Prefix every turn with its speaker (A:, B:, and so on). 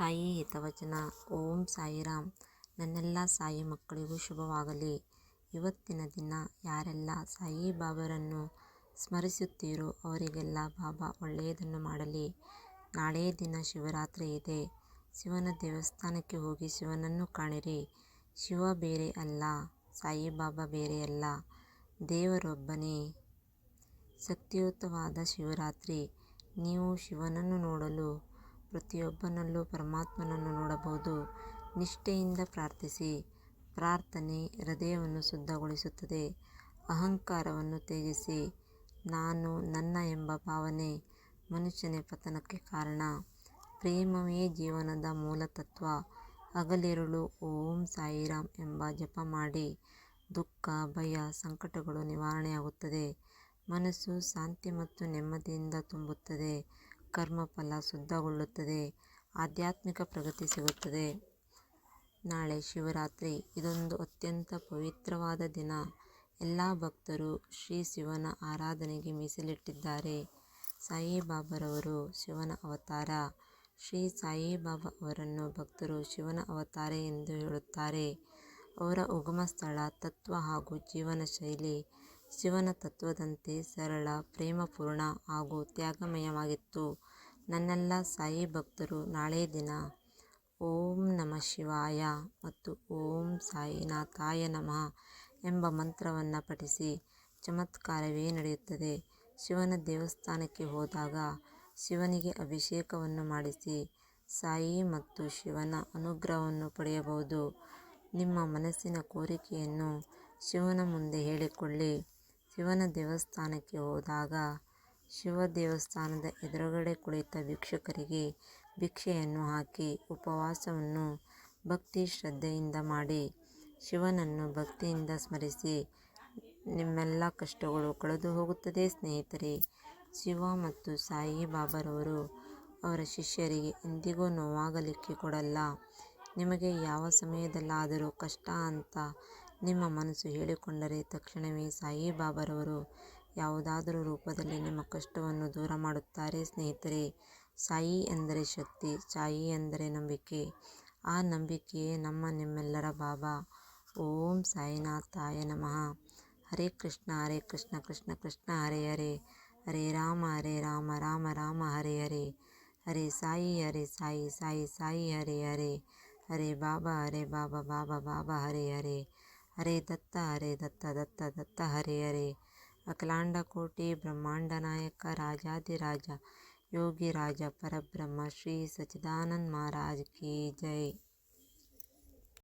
A: ಸಾಯಿ ಹಿತವಚನ. ಓಂ ಸಾಯಿರಾಮ್. ನನ್ನೆಲ್ಲ ಸಾಯಿ ಮಕ್ಕಳಿಗೂ ಶುಭವಾಗಲಿ. ಇವತ್ತಿನ ದಿನ ಯಾರೆಲ್ಲ ಸಾಯಿಬಾಬಾರನ್ನು ಸ್ಮರಿಸುತ್ತೀರೋ ಅವರಿಗೆಲ್ಲ ಬಾಬಾ ಒಳ್ಳೆಯದನ್ನು ಮಾಡಲಿ. ನಾಳೆ ದಿನ ಶಿವರಾತ್ರಿ ಇದೆ. ಶಿವನ ದೇವಸ್ಥಾನಕ್ಕೆ ಹೋಗಿ ಶಿವನನ್ನು ಕಾಣಿರಿ. ಶಿವ ಬೇರೆ ಅಲ್ಲ ಸಾಯಿಬಾಬಾ ಬೇರೆಯಲ್ಲ ದೇವರೊಬ್ಬನೇ. ಶಕ್ತಿಯುತವಾದ ಶಿವರಾತ್ರಿ. ನೀವು ಶಿವನನ್ನು ನೋಡಲು ಪ್ರತಿಯೊಬ್ಬನಲ್ಲೂ ಪರಮಾತ್ಮನನ್ನು ನೋಡಬಹುದು. ನಿಷ್ಠೆಯಿಂದ ಪ್ರಾರ್ಥಿಸಿ. ಪ್ರಾರ್ಥನೆ ಹೃದಯವನ್ನು ಶುದ್ಧಗೊಳಿಸುತ್ತದೆ. ಅಹಂಕಾರವನ್ನು ತ್ಯಜಿಸಿ. ನಾನು ನನ್ನ ಎಂಬ ಭಾವನೆ ಮನುಷ್ಯನ ಪತನಕ್ಕೆ ಕಾರಣ. ಪ್ರೇಮವೇ ಜೀವನದ ಮೂಲತತ್ವ ಹಗಲಿರುಳು ಓಂ ಸಾಯಿರಾಮ್ ಎಂಬ ಜಪ ಮಾಡಿ ದುಃಖ, ಭಯ, ಸಂಕಟಗಳು ನಿವಾರಣೆಯಾಗುತ್ತದೆ. ಮನಸ್ಸು ಶಾಂತಿ ಮತ್ತು ನೆಮ್ಮದಿಯಿಂದ ತುಂಬುತ್ತದೆ. ಕರ್ಮಫಲ ಶುದ್ಧಗೊಳ್ಳುತ್ತದೆ, ಆಧ್ಯಾತ್ಮಿಕ ಪ್ರಗತಿ ಸಿಗುತ್ತದೆ. ನಾಳೆ ಶಿವರಾತ್ರಿ, ಇದೊಂದು ಅತ್ಯಂತ ಪವಿತ್ರವಾದ ದಿನ. ಎಲ್ಲ ಭಕ್ತರು ಶ್ರೀ ಶಿವನ ಆರಾಧನೆಗೆ ಮೀಸಲಿಟ್ಟಿದ್ದಾರೆ. ಸಾಯಿಬಾಬಾರವರು ಶಿವನ ಅವತಾರ. ಶ್ರೀ ಸಾಯಿಬಾಬಾ ಅವರನ್ನು ಭಕ್ತರು ಶಿವನ ಅವತಾರ ಎಂದು ಹೇಳುತ್ತಾರೆ. ಅವರ ಉಗಮ ಸ್ಥಳ ತತ್ವ ಹಾಗೂ ಜೀವನ ಶೈಲಿ ಶಿವನ ತತ್ವದಂತೆ ಸರಳ, ಪ್ರೇಮಪೂರ್ಣ ಹಾಗೂ ತ್ಯಾಗಮಯವಾಗಿತ್ತು. ನನ್ನೆಲ್ಲ ಸಾಯಿ ಭಕ್ತರು ನಾಳೆ ದಿನ ಓಂ ನಮಃ ಶಿವಾಯ ಮತ್ತು ಓಂ ಸಾಯಿನಾಥಾಯ ನಮಃ ಎಂಬ ಮಂತ್ರವನ್ನು ಪಠಿಸಿ ಚಮತ್ಕಾರವೇ ನಡೆಯುತ್ತದೆ. ಶಿವನ ದೇವಸ್ಥಾನಕ್ಕೆ ಹೋದಾಗ ಶಿವನಿಗೆ ಅಭಿಷೇಕವನ್ನು ಮಾಡಿಸಿ ಸಾಯಿ ಮತ್ತು ಶಿವನ ಅನುಗ್ರಹವನ್ನು ಪಡೆಯಬಹುದು. ನಿಮ್ಮ ಮನಸ್ಸಿನ ಕೋರಿಕೆಯನ್ನು ಶಿವನ ಮುಂದೆ ಹೇಳಿಕೊಳ್ಳಿ. ಶಿವನ ದೇವಸ್ಥಾನಕ್ಕೆ ಹೋದಾಗ ಶಿವ ದೇವಸ್ಥಾನದ ಎದುರುಗಡೆ ಕುಳಿತ ಭಿಕ್ಷುಕರಿಗೆ ಭಿಕ್ಷೆಯನ್ನು ಹಾಕಿ ಉಪವಾಸವನ್ನು ಭಕ್ತಿ ಶ್ರದ್ಧೆಯಿಂದ ಮಾಡಿ ಶಿವನನ್ನು ಭಕ್ತಿಯಿಂದ ಸ್ಮರಿಸಿ ನಿಮ್ಮೆಲ್ಲ ಕಷ್ಟಗಳು ಕಳೆದು ಹೋಗುತ್ತದೆ ಸ್ನೇಹಿತರೆ. ಶಿವ ಮತ್ತು ಸಾಯಿ ಬಾಬಾರವರು ಅವರ ಶಿಷ್ಯರಿಗೆ ಎಂದಿಗೂ ನೋವಾಗಲಿಕ್ಕೆ ಕೊಡಲ್ಲ. ನಿಮಗೆ ಯಾವ ಸಮಯದಲ್ಲಾದರೂ ಕಷ್ಟ ಅಂತ ನಿಮ್ಮ ಮನಸ್ಸು ಹೇಳಿಕೊಂಡರೆ ತಕ್ಷಣವೇ ಸಾಯಿಬಾಬಾರವರು ಯಾವುದಾದರೂ ರೂಪದಲ್ಲಿ ನಿಮ್ಮ ಕಷ್ಟವನ್ನು ದೂರ ಮಾಡುತ್ತಾರೆ ಸ್ನೇಹಿತರೆ. ಸಾಯಿ ಎಂದರೆ ಶಕ್ತಿ, ಸಾಯಿ ಎಂದರೆ ನಂಬಿಕೆ. ಆ ನಂಬಿಕೆಯೇ ನಮ್ಮ ನಿಮ್ಮೆಲ್ಲರ ಬಾಬಾ. ಓಂ ಸಾಯಿನಾಥಾಯ ನಮಃ. ಹರೇ ಕೃಷ್ಣ ಹರೇ ಕೃಷ್ಣ ಕೃಷ್ಣ ಕೃಷ್ಣ, ಹರೇ ಹರೇ. ಹರೇ ರಾಮ ಹರೇ ರಾಮ ರಾಮ ರಾಮ, ಹರೇ ಹರೇ. ಹರೇ ಸಾಯಿ ಹರೇ ಸಾಯಿ ಸಾಯಿ ಸಾಯಿ, ಹರೇ ಹರೇ. ಹರೇ ಬಾಬಾ ಹರೇ ಬಾಬಾ ಬಾಬಾ ಬಾಬಾ, ಹರೇ ಹರೇ. ಹರೇ ದತ್ತ ಹರೇ ದತ್ತ ದತ್ತ ದತ್ತ ಹರೇ ಹರೇ ಅಖಿಲಾಂಡ ಕೋಟಿ ಬ್ರಹ್ಮಾಂಡ ನಾಯಕ ರಾಜಾಧಿರಾಜ ಯೋಗಿ ರಾಜ, ಪರಬ್ರಹ್ಮ, ಶ್ರೀ ಸಚ್ಚಿದಾನಂದ ಮಹಾರಾಜ್ ಕಿ ಜೈ.